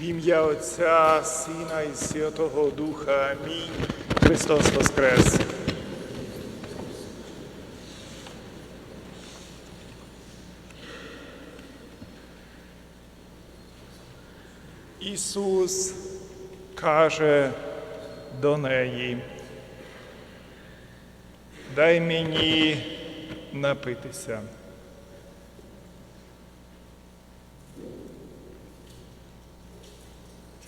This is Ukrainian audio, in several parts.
В ім'я Отця, Сина і Святого Духа. Амінь. Христос Воскрес! Ісус каже до неї, дай мені напитися.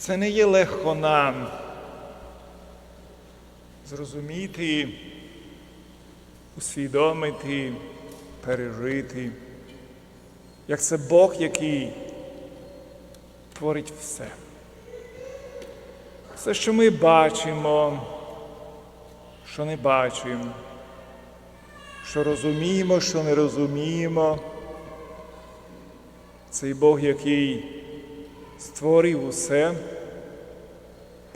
Це не є легко нам зрозуміти, усвідомити, пережити, як це Бог, який творить все. Все, що ми бачимо, що не бачимо, що розуміємо, що не розуміємо. Цей Бог, який створив усе,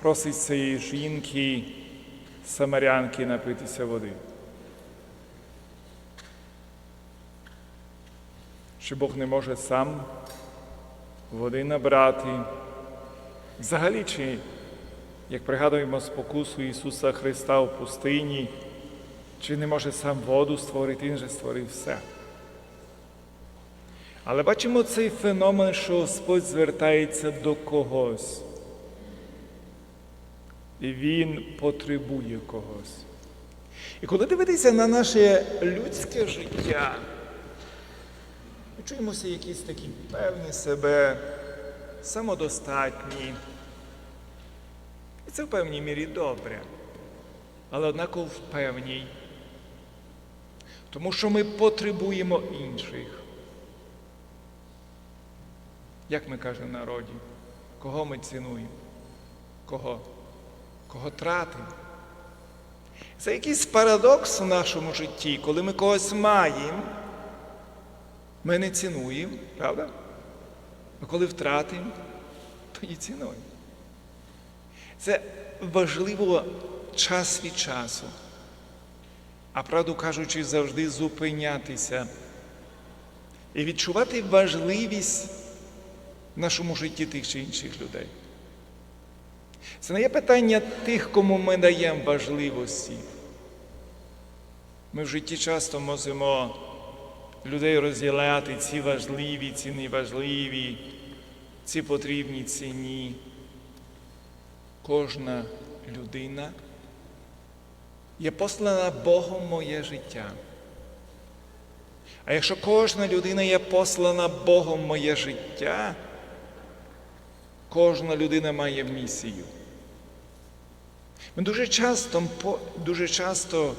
просить цієї жінки, самарянки напитися води. Чи Бог не може сам води набрати? Взагалі, чи, як пригадуємо спокусу Ісуса Христа в пустині, чи не може сам воду створити, Він же створив все. Але бачимо цей феномен, що Господь звертається до когось. Він потребує когось. І коли дивитися на наше людське життя, ми чуємося якісь такі певні себе, самодостатні. І це в певній мірі добре, але однаково в певній. Тому що ми потребуємо інших. Як ми кажемо народі, кого ми цінуємо? Кого? Кого тратимо? Це якийсь парадокс в нашому житті, коли ми когось маємо, ми не цінуємо, правда? А коли втратимо, тоді цінуємо. Це важливо час від часу. А правду кажучи, завжди зупинятися і відчувати важливість в нашому житті тих чи інших людей. Це не є питання тих, кому ми даємо важливості. Ми в житті часто мусимо людей розділяти ці важливі, ці неважливі, ці потрібні, ці ні. Кожна людина є послана Богом моє життя. А якщо кожна людина є послана Богом моє життя, кожна людина має місію. Ми дуже часто, дуже часто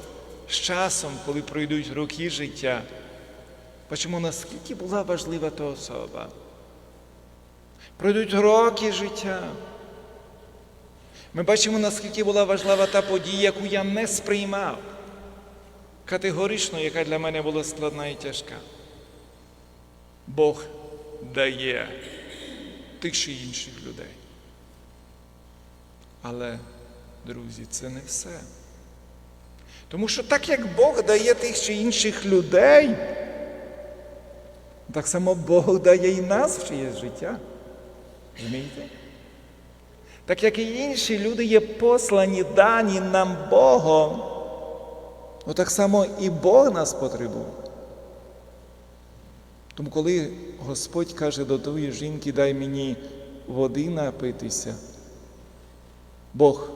з часом, коли пройдуть роки життя, бачимо, наскільки була важлива та особа. Пройдуть роки життя. Ми бачимо, наскільки була важлива та подія, яку я не сприймав. Категорично, яка для мене була складна і тяжка. Бог дає тих чи інших людей. Але, друзі, це не все. Тому що так як Бог дає тих чи інших людей, так само Бог дає і нас в чиєсь життя. Розумієте? Так як і інші люди є послані, дані нам Богом, ну так само і Бог нас потребує. Тому коли Господь каже до тої жінки, дай мені води напитися, Бог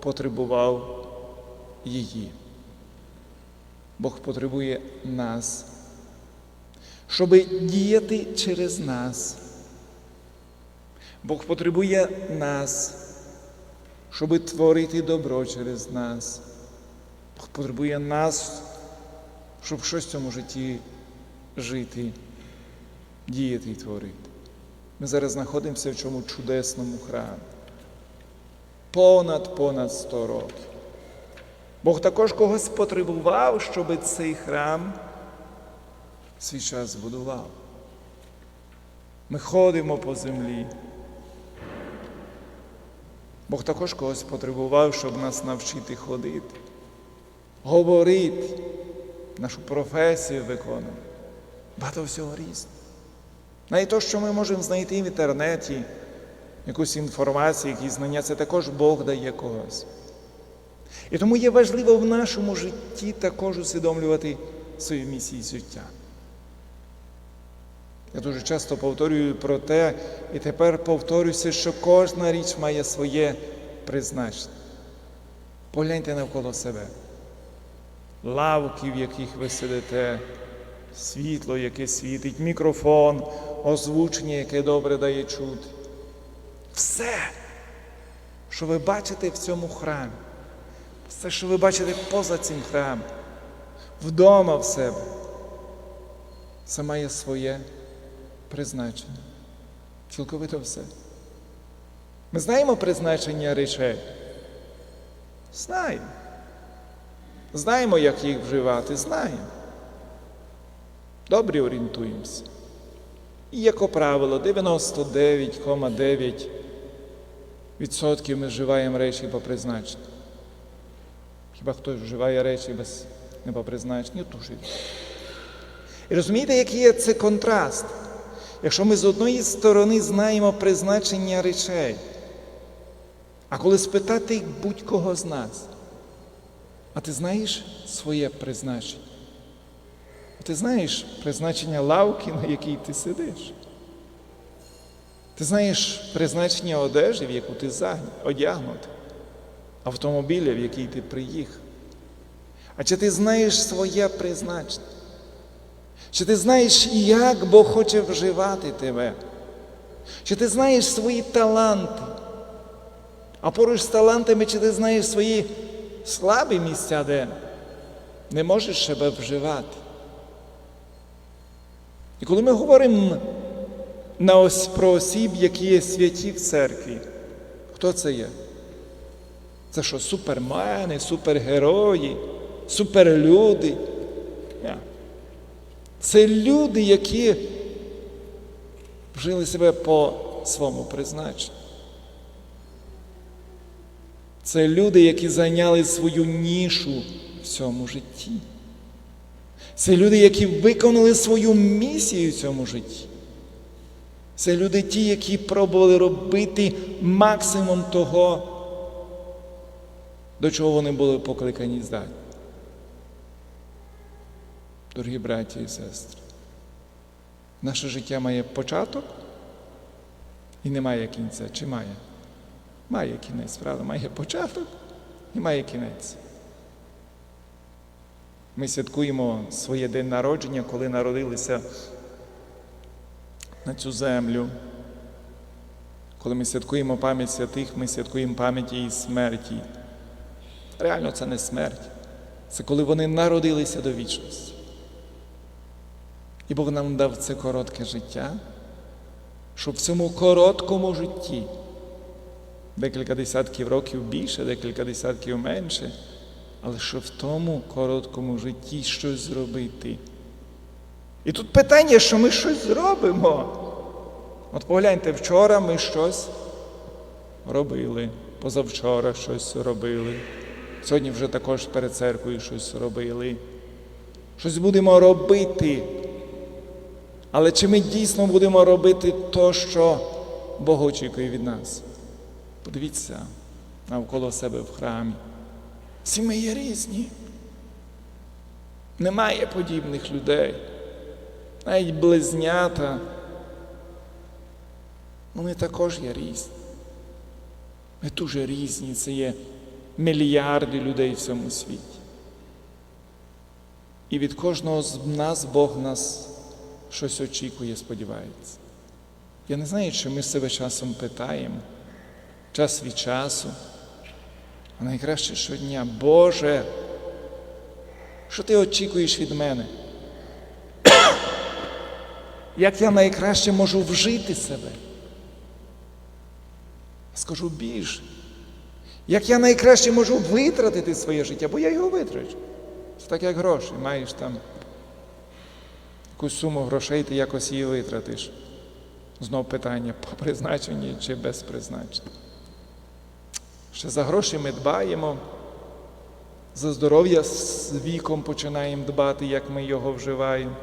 потребував її. Бог потребує нас, щоб діяти через нас. Бог потребує нас, щоб творити добро через нас. Бог потребує нас, щоб щось в цьому житті жити, діяти і творити. Ми зараз знаходимося в цьому чудесному храмі. Понад понад сто років. Бог також когось потребував, щоб цей храм свій час збудував. Ми ходимо по землі. Бог також когось потребував, щоб нас навчити ходити, говорити, нашу професію виконувати. Багато всього різного. Навіть те, що ми можемо знайти в інтернеті, якусь інформацію, якісь знання, це також Бог дає когось. І тому є важливо в нашому житті також усвідомлювати свою місію життя. Я дуже часто повторюю про те, і тепер повторюся, що кожна річ має своє призначення. Погляньте навколо себе. Лавки, в яких ви сидите, світло, яке світить, мікрофон, озвучення, яке добре дає чути. Все, що ви бачите в цьому храмі, все, що ви бачите поза цим храмом, вдома в себе, це має своє призначення. Цілковито все. Ми знаємо призначення речей? Знаємо. Знаємо, як їх вживати, знаємо. Добре орієнтуємося. І, як правило, 99,9% ми вживаємо речі по призначенню. Хіба хтось вживає речі без не по призначенню? Дуже. І розумієте, який є це контраст? Якщо ми з одної сторони знаємо призначення речей, а коли спитати будь-кого з нас, а ти знаєш своє призначення? Ти знаєш призначення лавки, на якій ти сидиш? Ти знаєш призначення одежі, в яку ти одягнутий, автомобіля, в який ти приїхав. А чи ти знаєш своє призначення? Чи ти знаєш, як Бог хоче вживати тебе? Чи ти знаєш свої таланти? А поруч з талантами, чи ти знаєш свої слабі місця, де не можеш себе вживати? І коли ми говоримо на ось про осіб, які є святі в церкві, хто це є? Це що, супермени, супергерої, суперлюди? Це люди, які вжили себе по своєму призначенню. Це люди, які зайняли свою нішу в цьому житті. Це люди, які виконали свою місію в цьому житті. Це люди ті, які пробували робити максимум того, до чого вони були покликані здатні. Дорогі браті і сестри, наше життя має початок і не має кінця. Чи має? Має кінець, правда? Має початок і має кінець. Ми святкуємо своє день народження, коли народилися на цю землю. Коли ми святкуємо пам'ять святих, ми святкуємо пам'ять її смерті. Реально, це не смерть. Це коли вони народилися до вічності. І Бог нам дав це коротке життя, щоб в цьому короткому житті декілька десятків років більше, декілька десятків менше, але щоб в тому короткому житті щось зробити. І тут питання, що ми щось зробимо. От погляньте, вчора ми щось робили, позавчора щось робили. Сьогодні вже також перед церквою щось робили. Щось будемо робити. Але чи ми дійсно будемо робити то, що Бог очікує від нас? Подивіться навколо себе в храмі. Всі ми є різні. Немає подібних людей. Навіть близнята. Вони також є різні. Ми дуже різні. Це є мільярди людей в цьому світі. І від кожного з нас Бог нас щось очікує, сподівається. Я не знаю, чи ми себе часом питаємо, час від часу, а найкраще щодня, Боже, що ти очікуєш від мене? Як я найкраще можу вжити себе? Скажу більше. Як я найкраще можу витратити своє життя, бо я його витрачу. Це так як гроші. Маєш там якусь суму грошей, ти якось її витратиш. Знов питання по призначенні чи без призначення. Ще за гроші ми дбаємо, за здоров'я з віком починаємо дбати, як ми його вживаємо.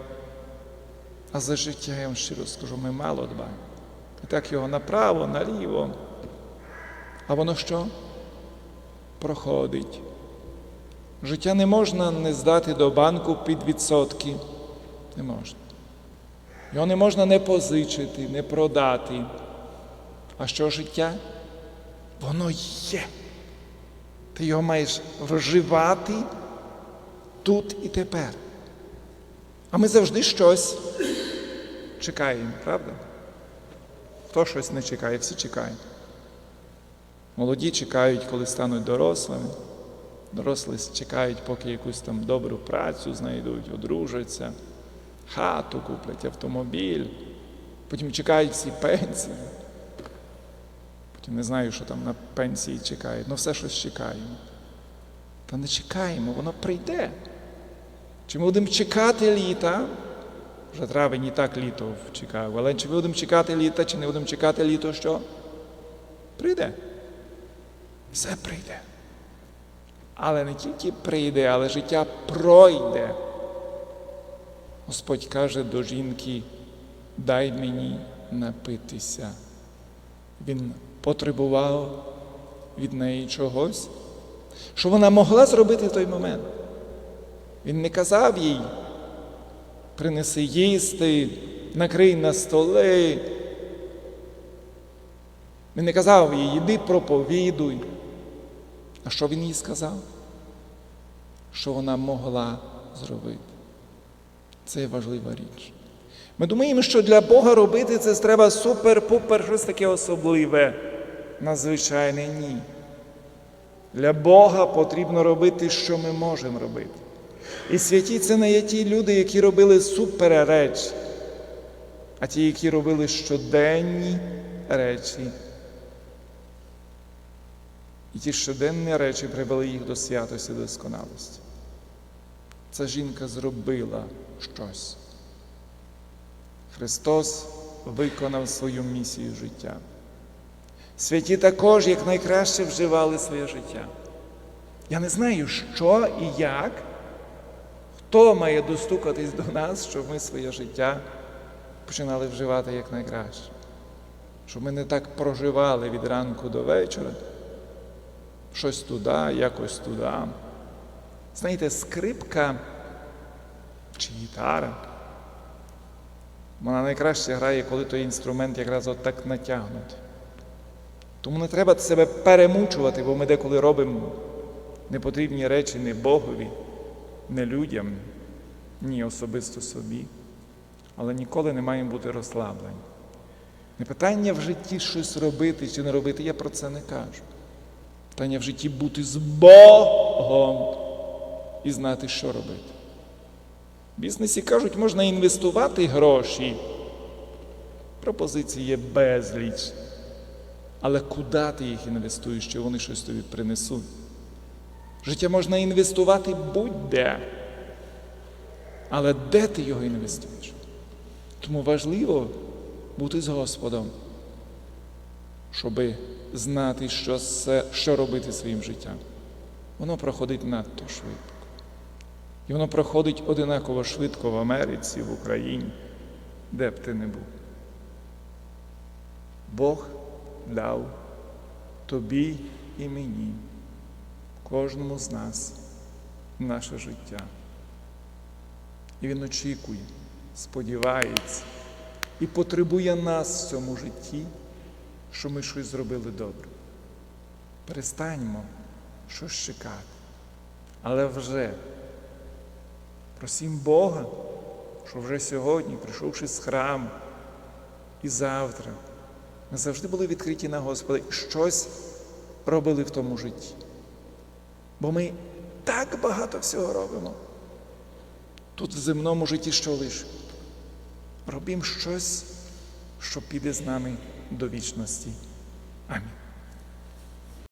А за життя, я вам щиро скажу, ми мало дбаємо. І так його направо, наліво. А воно що? Проходить. Життя не можна не здати до банку під відсотки. Не можна. Його не можна не позичити, не продати. А що життя? Воно є. Ти його маєш вживати тут і тепер. А ми завжди щось чекаємо, правда? Хто щось не чекає, всі чекають. Молоді чекають, коли стануть дорослими. Дорослі чекають, поки якусь там добру працю знайдуть, одружаться, хату куплять, автомобіль. Потім чекають всі пенсії. Не знаю, що там на пенсії чекають, ну все щось чекаємо. Та не чекаємо, воно прийде. Чи ми будемо чекати літа? Вже травень і так літо в чекав, але чи ми будемо чекати літа, чи не будемо чекати літо, що? Прийде. Все прийде. Але не тільки прийде, але життя пройде. Господь каже до жінки, дай мені напитися. Він потребував від неї чогось, що вона могла зробити в той момент. Він не казав їй, принеси їсти, накрий на столи. Він не казав їй, іди проповідуй. А що він їй сказав? Що вона могла зробити? Це важлива річ. Ми думаємо, що для Бога робити це треба супер-пупер, щось таке особливе. Надзвичайне ні. Для Бога потрібно робити, що ми можемо робити. І святі це не є ті люди, які робили супер речі, а ті, які робили щоденні речі. І ті щоденні речі привели їх до святості, до досконалості. Ця жінка зробила щось. Христос виконав свою місію життя. Святі також як найкраще вживали своє життя. Я не знаю, що і як, хто має достукатись до нас, щоб ми своє життя починали вживати як найкраще. Щоб ми не так проживали від ранку до вечора, щось туди, якось туди. Знаєте, скрипка чи гітара. Вона найкраще грає, коли той інструмент якраз отак натягнутий. Тому не треба себе перемучувати, бо ми деколи робимо непотрібні речі не Богові, не людям, ні особисто собі. Але ніколи не маємо бути розслаблені. Не питання в житті щось робити чи не робити, я про це не кажу. Питання в житті бути з Богом і знати, що робити. В бізнесі кажуть, можна інвестувати гроші. Пропозиції є безліч. Але куди ти їх інвестуєш, що вони щось тобі принесуть? Життя можна інвестувати будь-де. Але де ти його інвестуєш? Тому важливо бути з Господом, щоби знати, що, це, що робити своїм життям. Воно проходить надто швидко. І воно проходить одинаково швидко в Америці, в Україні, де б ти не був. Бог дав тобі і мені, кожному з нас, наше життя. І Він очікує, сподівається і потребує нас в цьому житті, що ми щось зробили добре. Перестаньмо щось чекати. Але вже просім Бога, що вже сьогодні, прийшовши з храму, і завтра, ми завжди були відкриті на Господа і щось робили в тому житті. Бо ми так багато всього робимо. Тут в земному житті що лише? Робім щось, що піде з нами до вічності. Амінь.